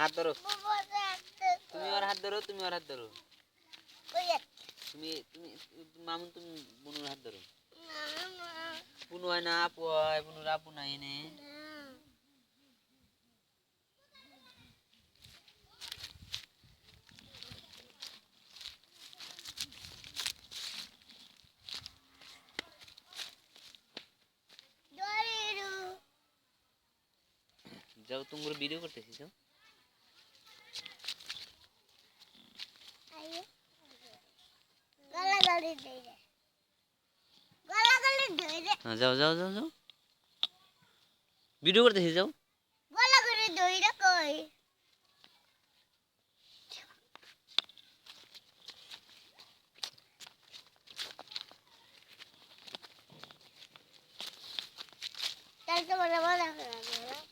হাত ধরো। তুমি ওর হাত ধরো তুমি ওর হাত ধরো। তুমি তুমি মামুন তুমি বুনুর হাত ধরো। বুনু হয় না আপু হয় বুনুর আপু নাই এনে। যাও তুমি ভিডিও করতেছি যাও হ্যাঁ যাও যাও যাও যাও। ভিডিও করতেছি যাও। আমার বা আমি করলে বলে মজা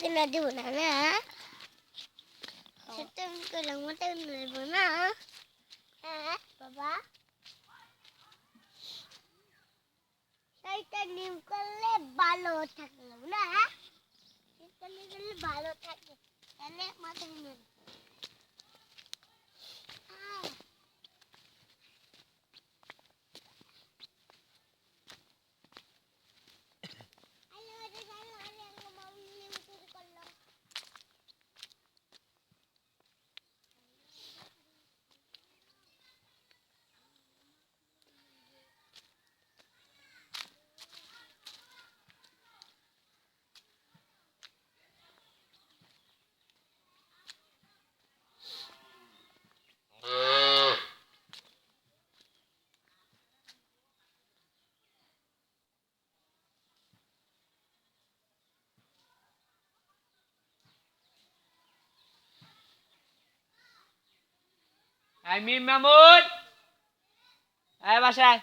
কিনা দিব না না সেটা আমি করলে মজা কিনা দিব না হ্যাঁ বাবা সেইটা নিম করলে ভালো থাকলাম না ভালো থাকে তাহলে মাথা কিনে আই মিম মামুন। আয় বাসায়।